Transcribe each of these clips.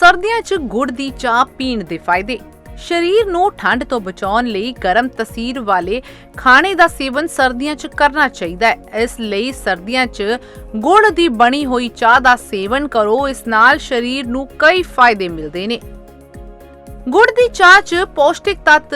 ਸਰਦੀਆਂ 'ਚ ਗੁੜ ਦੀ ਚਾਹ ਪੀਣ ਦੇ ਫਾਇਦੇ। ਸਰੀਰ ਨੂੰ ਠੰਡ ਤੋਂ ਬਚਾਉਣ ਲਈ ਗਰਮ ਤਸੀਰ ਵਾਲੇ ਖਾਣੇ ਦਾ ਸੇਵਨ ਸਰਦੀਆਂ 'ਚ ਕਰਨਾ ਚਾਹੀਦਾ ਹੈ। ਇਸ ਲਈ ਸਰਦੀਆਂ 'ਚ ਗੁੜ ਦੀ ਬਣੀ ਹੋਈ ਚਾਹ ਦਾ ਸੇਵਨ ਕਰੋ। ਇਸ ਨਾਲ ਸਰੀਰ ਨੂੰ ਕਈ ਫਾਇਦੇ ਮਿਲਦੇ ਨੇ। ਗੁੜ ਦੀ ਚਾਹ 'ਚ ਪੌਸ਼ਟਿਕ ਤੱਤ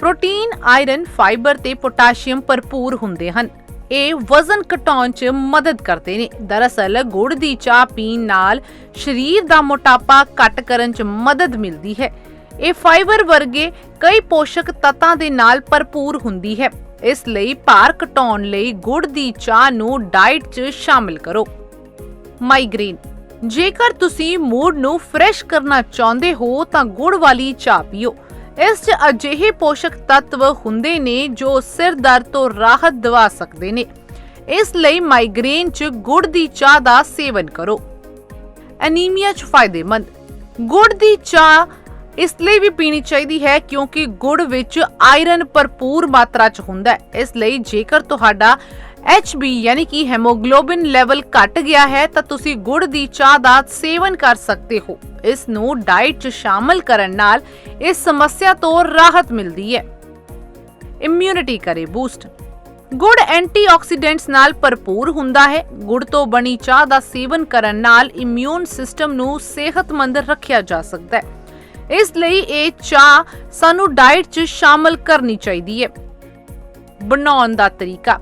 ਪ੍ਰੋਟੀਨ, ਆਇਰਨ, ਫਾਈਬਰ ਤੇ ਪੋਟਾਸ਼ੀਅਮ ਭਰਪੂਰ ਹੁੰਦੇ ਹਨ। ਇਹ ਵਜ਼ਨ ਘਟਾਉਣ 'ਚ ਮਦਦ ਕਰਦੇ ਨੇ। ਦਰਅਸਲ, ਗੁੜ ਦੀ ਚਾਹ ਪੀਣ ਨਾਲ ਸਰੀਰ ਦਾ ਮੋਟਾਪਾ ਘੱਟ ਕਰਨ 'ਚ ਮਦਦ ਮਿਲਦੀ ਹੈ। ਇਹ ਫਾਈਬਰ ਵਰਗੇ ਕਈ ਪੋਸ਼ਕ ਤੱਤਾਂ ਦੇ ਨਾਲ ਭਰਪੂਰ ਹੁੰਦੀ ਹੈ। ਇਸ ਲਈ ਭਾਰ ਘਟਾਉਣ ਲਈ ਗੁੜ ਦੀ ਚਾਹ ਨੂੰ ਡਾਈਟ 'ਚ ਸ਼ਾਮਿਲ ਕਰੋ। ਮਾਈਗ੍ਰੇਨ ਜੇਕਰ ਤੁਸੀਂ ਮੂਡ ਨੂੰ ਫਰੈਸ਼ ਕਰਨਾ ਚਾਹੁੰਦੇ ਹੋ, ਤਾਂ ਗੁੜ ਵਾਲੀ ਚਾਹ ਪੀਓ ਇਸ 'ਚ ਅਜਿਹੇ ਪੋਸ਼ਕ ਤੱਤਵ ਹੁੰਦੇ ਨੇ ਜੋ ਸਿਰ ਦਰਦ ਤੋਂ ਰਾਹਤ ਦਿਵਾ ਸਕਦੇ ਨੇ। ਇਸ ਲਈ ਮਾਈਗ੍ਰੇਨ 'ਚ ਗੁੜ ਦੀ ਚਾਹ ਦਾ ਸੇਵਨ ਕਰੋ। ਐਨੀਮੀਆ 'ਚ ਫਾਇਦੇਮੰਦ। ਗੁੜ ਦੀ ਚਾਹ ਇਸ ਲਈ ਵੀ ਪੀਣੀ ਚਾਹੀਦੀ ਹੈ ਕਿਉਂਕਿ ਗੁੜ ਵਿੱਚ ਆਇਰਨ ਭਰਪੂਰ ਮਾਤਰਾ 'ਚ ਹੁੰਦਾ ਹੈ। ਇਸ ਲਈ ਜੇਕਰ ਤੁਹਾਡਾ HB ਯਾਨੀ ਕਿ ਹੈਮੋਗਲੋਬਿਨ ਲੈਵਲ ਘਟ ਗਿਆ ਹੈ, ਤਾਂ ਤੁਸੀਂ ਗੁੜ ਦੀ ਚਾਹ ਦਾ ਸੇਵਨ ਕਰ ਸਕਦੇ ਹੋ। ਇਸ ਨੂੰ ਡਾਈਟ 'ਚ ਸ਼ਾਮਲ ਕਰਨ ਨਾਲ ਇਸ ਸਮੱਸਿਆ ਤੋਂ ਰਾਹਤ ਮਿਲਦੀ ਹੈ। ਇਮਿਊਨਿਟੀ ਕਰੇ ਬੂਸਟ ਗੁੜ ਐਂਟੀਆਕਸੀਡੈਂਟਸ ਨਾਲ ਭਰਪੂਰ ਹੁੰਦਾ ਹੈ। ਗੁੜ ਤੋਂ ਬਣੀ ਚਾਹ ਦਾ ਸੇਵਨ ਕਰਨ ਨਾਲ ਇਮਿਊਨ ਸਿਸਟਮ ਨੂੰ ਸਿਹਤਮੰਦ ਰੱਖਿਆ ਜਾ ਸਕਦਾ ਹੈ। ਇਸ ਲਈ ਇਹ ਚਾਹ ਸਾਨੂੰ ਡਾਈਟ 'ਚ ਸ਼ਾਮਲ ਕਰਨੀ ਚਾਹੀਦੀ ਹੈ। ਬਣਾਉਣ ਦਾ ਤਰੀਕਾ।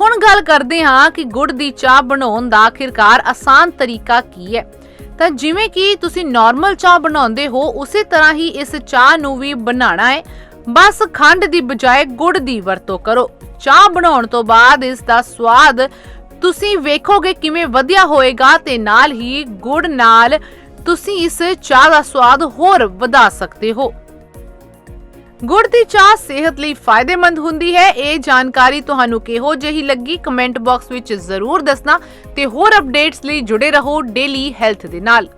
ਹੁਣ ਗੱਲ ਕਰਦੇ ਹਾਂ ਕਿ ਗੁੜ ਦੀ ਚਾਹ ਬਣਾਉਣ ਦਾ ਆਖਿਰਕਾਰ ਆਸਾਨ ਤਰੀਕਾ ਕੀ ਹੈ। ਤਾਂ ਜਿਵੇਂ ਕਿ ਤੁਸੀਂ ਨਾਰਮਲ ਚਾਹ ਬਣਾਉਂਦੇ ਹੋ, ਉਸੇ ਤਰ੍ਹਾਂ ਹੀ ਇਸ ਚਾਹ ਨੂੰ ਵੀ ਬਣਾਉਣਾ ਹੈ। ਬਸ ਖੰਡ ਦੀ ਬਜਾਏ ਗੁੜ ਦੀ ਵਰਤੋਂ ਕਰੋ। ਚਾਹ ਬਣਾਉਣ ਤੋਂ ਬਾਅਦ ਇਸ ਦਾ ਸਵਾਦ ਤੁਸੀਂ ਵੇਖੋਗੇ ਕਿਵੇਂ ਵਧੀਆ ਹੋਏਗਾ ਤੇ ਨਾਲ ਹੀ ਗੁੜ ਨਾਲ ਤੁਸੀਂ ਇਸ ਚਾਹ ਦਾ ਸਵਾਦ ਹੋਰ ਵਧਾ ਸਕਦੇ ਹੋ। ਗੁੜ ਦੀ ਚਾਹ ਸਿਹਤ ਲਈ ਫਾਇਦੇਮੰਦ ਹੁੰਦੀ ਹੈ। ਇਹ ਜਾਣਕਾਰੀ ਤੁਹਾਨੂੰ ਕਿਹੋ ਜਿਹੀ ਲੱਗੀ? ਕਮੈਂਟ ਬਾਕਸ ਵਿੱਚ ਜ਼ਰੂਰ ਦੱਸਣਾ ਤੇ ਹੋਰ ਅਪਡੇਟਸ ਲਈ ਜੁੜੇ ਰਹੋ ਡੇਲੀ ਹੈਲਥ ਦੇ ਨਾਲ।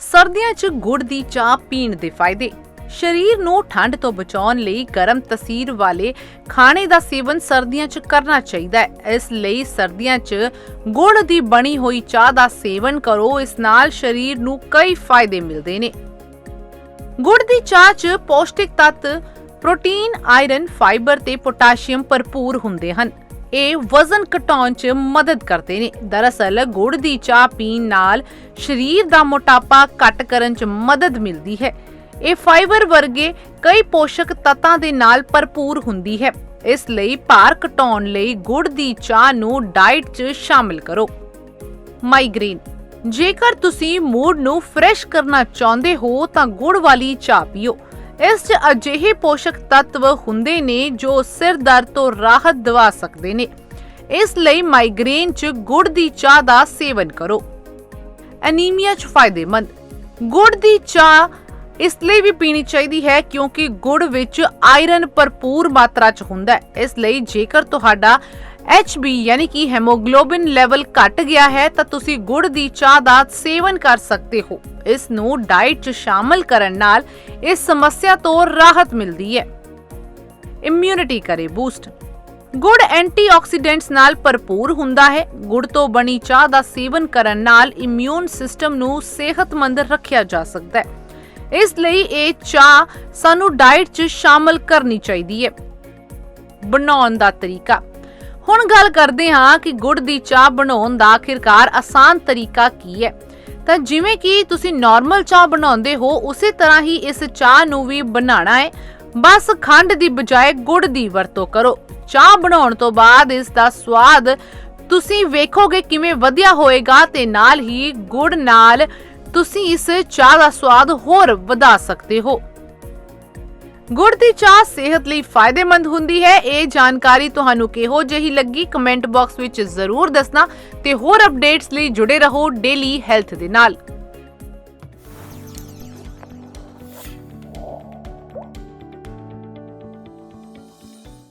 ਸਰਦੀਆਂ 'ਚ ਗੁੜ ਦੀ ਚਾਹ ਪੀਣ ਦੇ ਫਾਇਦੇ ਸਰੀਰ ਨੂੰ ਠੰਡ ਤੋਂ ਬਚਾਉਣ ਲਈ ਗਰਮ ਤਸੀਰ ਵਾਲੇ ਖਾਣੇ ਦਾ ਸੇਵਨ ਸਰਦੀਆਂ 'ਚ ਕਰਨਾ ਚਾਹੀਦਾ ਹੈ ਇਸ ਲਈ ਸਰਦੀਆਂ 'ਚ ਗੁੜ ਦੀ ਬਣੀ ਹੋਈ ਚਾਹ ਦਾ ਸੇਵਨ ਕਰੋ ਇਸ ਨਾਲ ਸਰੀਰ ਨੂੰ ਕਈ ਫਾਇਦੇ ਮਿਲਦੇ ਨੇ ਗੁੜ ਦੀ ਚਾਹ 'ਚ ਪੌਸ਼ਟਿਕ ਤੱਤ ਪ੍ਰੋਟੀਨ, ਆਇਰਨ, ਫਾਈਬਰ ਤੇ ਪੋਟਾਸ਼ੀਅਮ ਭਰਪੂਰ ਹੁੰਦੇ ਹਨ। ਇਹ ਵਜ਼ਨ ਘਟਾਉਣ 'ਚ ਮਦਦ ਕਰਦੇ ਨੇ। ਦਰਅਸਲ ਗੁੜ ਦੀ ਚਾਹ ਪੀਣ ਨਾਲ ਸਰੀਰ ਦਾ ਮੋਟਾਪਾ ਘੱਟ ਕਰਨ 'ਚ ਮਦਦ ਮਿਲਦੀ ਹੈ। ਇਹ ਫਾਈਬਰ ਵਰਗੇ ਕਈ ਪੋਸ਼ਕ ਤੱਤਾਂ ਦੇ ਨਾਲ ਭਰਪੂਰ ਹੁੰਦੀ ਹੈ। ਇਸ ਲਈ ਭਾਰ ਘਟਾਉਣ ਲਈ ਗੁੜ ਦੀ ਚਾਹ ਨੂੰ ਡਾਈਟ 'ਚ ਸ਼ਾਮਿਲ ਕਰੋ। ਮਾਈਗ੍ਰੇਨ। ਜੇਕਰ ਤੁਸੀਂ ਮੂਡ ਨੂੰ ਫਰੈਸ਼ ਕਰਨਾ ਚਾਹੁੰਦੇ ਹੋ, ਤਾਂ ਗੁੜ ਵਾਲੀ ਚਾਹ ਪੀਓ। ਇਸ 'ਚ ਅਜਿਹੇ ਪੋਸ਼ਕ ਤੱਤਵ ਹੁੰਦੇ ਨੇ ਜੋ ਸਿਰ ਦਰਦ ਤੋਂ ਰਾਹਤ ਦਿਵਾ ਸਕਦੇ ਨੇ। ਇਸ ਲਈ ਮਾਈਗ੍ਰੇਨ 'ਚ ਗੁੜ ਦੀ ਚਾਹ ਦਾ ਸੇਵਨ ਕਰੋ। ਐਨੀਮੀਆ 'ਚ ਫਾਇਦੇਮੰਦ। ਗੁੜ ਦੀ ਚਾਹ ਇਸ ਲਈ ਵੀ ਪੀਣੀ ਚਾਹੀਦੀ ਹੈ ਕਿਉਂਕਿ ਗੁੜ ਵਿੱਚ ਆਇਰਨ ਭਰਪੂਰ ਮਾਤਰਾ 'ਚ ਹੁੰਦਾ ਹੈ। ਇਸ ਲਈ ਜੇਕਰ ਤੁਹਾਡਾ HB ਯਾਨੀ ਕਿ ਹੈਮੋਗਲੋਬਿਨ ਲੈਵਲ ਘਟ ਗਿਆ ਹੈ ਤਾਂ ਤੁਸੀਂ ਗੁੜ ਦੀ ਚਾਹ ਦਾ ਸੇਵਨ ਕਰ ਸਕਦੇ ਹੋ। ਇਸ ਨੂੰ ਡਾਈਟ 'ਚ ਸ਼ਾਮਲ ਕਰਨ ਨਾਲ ਇਸ ਸਮੱਸਿਆ ਤੋਂ ਰਾਹਤ ਮਿਲਦੀ ਹੈ। ਇਮਿਊਨਿਟੀ ਕਰੇ ਬੂਸਟ ਗੁੜ ਐਂਟੀਆਕਸੀਡੈਂਟਸ ਨਾਲ ਭਰਪੂਰ ਹੁੰਦਾ ਹੈ। ਗੁੜ ਤੋਂ ਬਣੀ ਚਾਹ ਦਾ ਸੇਵਨ ਕਰਨ ਨਾਲ ਇਮਿਊਨ ਸਿਸਟਮ ਨੂੰ ਸਿਹਤਮੰਦ ਰੱਖਿਆ ਜਾ ਸਕਦਾ ਹੈ। ਇਸ ਲਈ ਇਹ ਚਾਹ ਸਾਨੂੰ ਡਾਈਟ 'ਚ ਸ਼ਾਮਲ ਕਰਨੀ ਚਾਹੀਦੀ ਹੈ। ਬਣਾਉਣ ਦਾ ਤਰੀਕਾ। ਹੁਣ ਗੱਲ ਕਰਦੇ ਹਾਂ ਕਿ ਗੁੜ ਦੀ ਚਾਹ ਬਣਾਉਣ ਦਾ ਆਖਿਰਕਾਰ ਆਸਾਨ ਤਰੀਕਾ ਕੀ ਹੈ। ਤਾਂ ਜਿਵੇਂ ਕਿ ਤੁਸੀਂ ਨਾਰਮਲ ਚਾਹ ਬਣਾਉਂਦੇ ਹੋ, ਉਸੇ ਤਰ੍ਹਾਂ ਹੀ ਇਸ ਚਾਹ ਨੂੰ ਵੀ ਬਣਾਉਣਾ ਹੈ। ਬਸ ਖੰਡ ਦੀ ਬਜਾਏ ਗੁੜ ਦੀ ਵਰਤੋਂ ਕਰੋ। ਚਾਹ ਬਣਾਉਣ ਤੋਂ ਬਾਅਦ ਇਸ ਦਾ ਸਵਾਦ ਤੁਸੀਂ ਵੇਖੋਗੇ ਕਿਵੇਂ ਵਧੀਆ ਹੋਏਗਾ ਤੇ ਨਾਲ ਹੀ ਗੁੜ ਨਾਲ ਤੁਸੀਂ ਇਸ ਚਾਹ ਦਾ ਸਵਾਦ ਹੋਰ ਵਧਾ ਸਕਦੇ ਹੋ। ਗੁੜ ਦੀ ਚਾਹ ਸਿਹਤ ਲਈ ਫਾਇਦੇਮੰਦ ਹੁੰਦੀ ਹੈ। ਇਹ ਜਾਣਕਾਰੀ ਤੁਹਾਨੂੰ ਕਿਹੋ ਜਿਹੀ ਲੱਗੀ? ਕਮੈਂਟ ਬਾਕਸ ਵਿੱਚ ਜ਼ਰੂਰ ਦੱਸਣਾ ਤੇ ਹੋਰ ਅਪਡੇਟਸ ਲਈ ਜੁੜੇ ਰਹੋ ਡੇਲੀ ਹੈਲਥ ਦੇ ਨਾਲ।